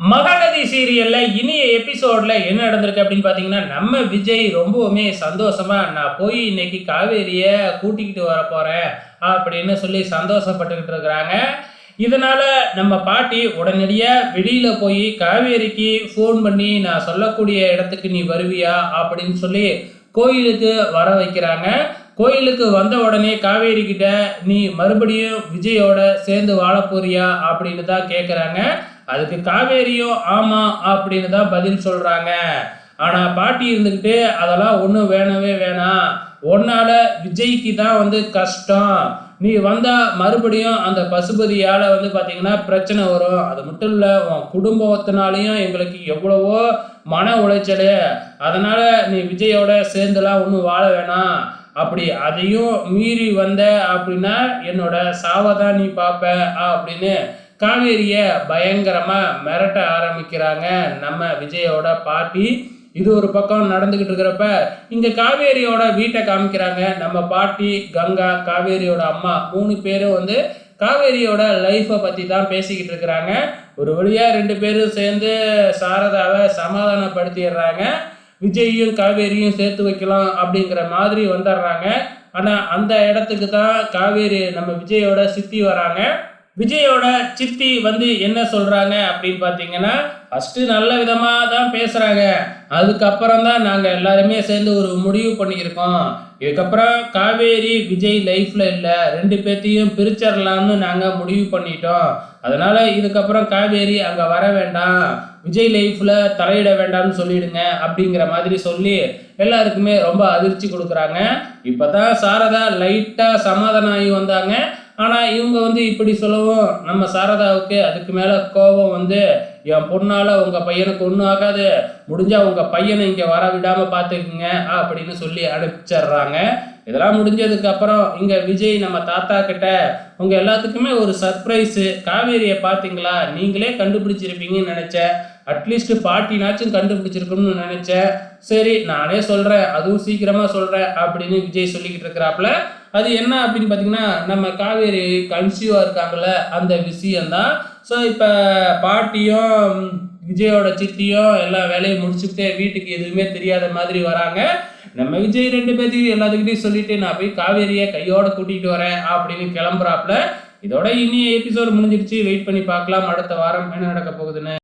மகாநதி சீரியல்ல இனிய எபிசோட்ல என்ன நடந்திருக்கு அப்படின்னு பாத்தீங்கன்னா நம்ம விஜய் ரொம்பவுமே சந்தோஷமா நான் போய் இன்னைக்கு காவேரிய கூட்டிக்கிட்டு வர போறேன் அப்படின்னு சொல்லி சந்தோஷப்பட்டுக்கிட்டு இருக்கிறாங்க. இதனால நம்ம பாட்டி உடனடியாக வெளியில போய் காவேரிக்கு ஃபோன் பண்ணி நான் சொல்லக்கூடிய இடத்துக்கு நீ வருவியா? அப்படின்னு சொல்லி கோயிலுக்கு வர வைக்கிறாங்க. கோயிலுக்கு வந்த உடனே காவேரி கிட்ட நீ மறுபடியும் விஜயோட சேர்ந்து வாழ போறியா? அப்படின்னு தான் கேட்குறாங்க அதுக்கு காவேரியும் ஆமா அப்படின்னு தான் பதில் சொல்கிறாங்க ஆனால் பாட்டி இருந்துக்கிட்டு அதெல்லாம் ஒன்றும் வேணவே வேணாம் உன்னால விஜய்க்கு தான் வந்து கஷ்டம். நீ வந்தால் மறுபடியும் அந்த பசுபதியால் வந்து பார்த்திங்கன்னா பிரச்சனை வரும். அது மட்டும் இல்லை உன் குடும்பத்தினாலையும் எங்களுக்கு எவ்வளவோ மன உளைச்சல். அதனால் நீ விஜயோட சேர்ந்துலாம் ஒன்றும் வாழ வேணாம் அப்படி அதையும் மீறி வந்த அப்படின்னா என்னோட சாவை தான் நீ பார்ப்ப அப்படின்னு காவேரியை பயங்கரமாக மிரட்ட ஆரம்பிக்கிறாங்க நம்ம விஜயோட பாட்டி. இது ஒரு பக்கம் நடந்துக்கிட்டு இருக்கிறப்ப இங்கே காவேரியோட வீட்டை காமிக்கிறாங்க. நம்ம பாட்டி கங்கா காவேரியோட அம்மா மூணு பேரும் வந்து காவேரியோட லைஃப்பை பற்றி தான் பேசிக்கிட்டு இருக்கிறாங்க. ஒரு வழியாக ரெண்டு பேரும் சேர்ந்து சாரதாவை சமாதானப்படுத்திடுறாங்க. விஜய்யும் காவேரியும் சேர்த்து வைக்கலாம் அப்படிங்கிற மாதிரி வந்துடுறாங்க. ஆனால் அந்த இடத்துக்கு தான் காவேரி நம்ம விஜயோட சித்தி வராங்க. விஜயோட சித்தி வந்து என்ன சொல்கிறாங்க அப்படின்னு பார்த்தீங்கன்னா ஃபஸ்ட்டு நல்ல விதமாக தான் பேசுகிறாங்க அதுக்கப்புறம் தான் நாங்கள் எல்லாருமே சேர்ந்து ஒரு முடிவு பண்ணியிருக்கோம். இதுக்கப்புறம் காவேரி விஜய் லைஃப்பில் இல்லை ரெண்டு பேர்த்தையும் பிரிச்சிடலாம்னு நாங்கள் முடிவு பண்ணிட்டோம். அதனால் இதுக்கப்புறம் காவேரி அங்கே வர வேண்டாம். விஜய் லைஃப்பில் தலையிட வேண்டாம்னு சொல்லிடுங்க அப்படிங்கிற மாதிரி சொல்லி எல்லாருக்குமே ரொம்ப அதிர்ச்சி கொடுக்குறாங்க. இப்போ தான் சாரதா லைட்டாக சமாதானம் ஆகி வந்தாங்க. ஆனால் இவங்க வந்து இப்படி சொல்லவும் நம்ம சாரதாவுக்கு அதுக்கு மேலே கோபம் வந்து என் பொண்ணால் உங்கள் பையனுக்கு ஒன்றும் ஆகாது. முடிஞ்சால் உங்கள் பையனை இங்கே வர விடாமல் பார்த்துக்குங்க அப்படின்னு சொல்லி அனுப்பிச்சிடுறாங்க. இதெல்லாம் முடிஞ்சதுக்கு அப்புறம் இங்கே விஜய் நம்ம தாத்தா கிட்ட உங்கள் எல்லாத்துக்குமே ஒரு சர்ப்ரைஸு காவேரியை பார்த்தீங்களா? நீங்களே கண்டுபிடிச்சிருப்பீங்கன்னு நினச்சேன். அட்லீஸ்ட் பாட்டினாச்சும் கண்டுபிடிச்சிருக்கணும்னு நினச்சேன். சரி நானே சொல்கிறேன் அதுவும் சீக்கிரமாக சொல்கிறேன் அப்படின்னு விஜய் சொல்லிக்கிட்டு இருக்கிறாப்புல. அது என்ன அப்படின்னு பார்த்தீங்கன்னா நம்ம காவேரி கன்சியூவாக இருக்காங்கல்ல அந்த விஷயம்தான். ஸோ இப்போ பாட்டியும் விஜயோட சித்தியோ எல்லா வேலையும் முடிச்சுட்டு வீட்டுக்கு எதுவுமே தெரியாத மாதிரி வராங்க. நம்ம விஜய் ரெண்டு பேர்த்தையும் எல்லாத்துக்கிட்டையும் சொல்லிட்டு நான் போய் காவேரியை கையோட கூட்டிகிட்டு வரேன் அப்படின்னு கிளம்புறாப்புல இதோட இனி எபிசோடு முடிஞ்சிருச்சு. வெயிட் பண்ணி பார்க்கலாம். அடுத்த வாரம் என்ன நடக்க போகுதுன்னு.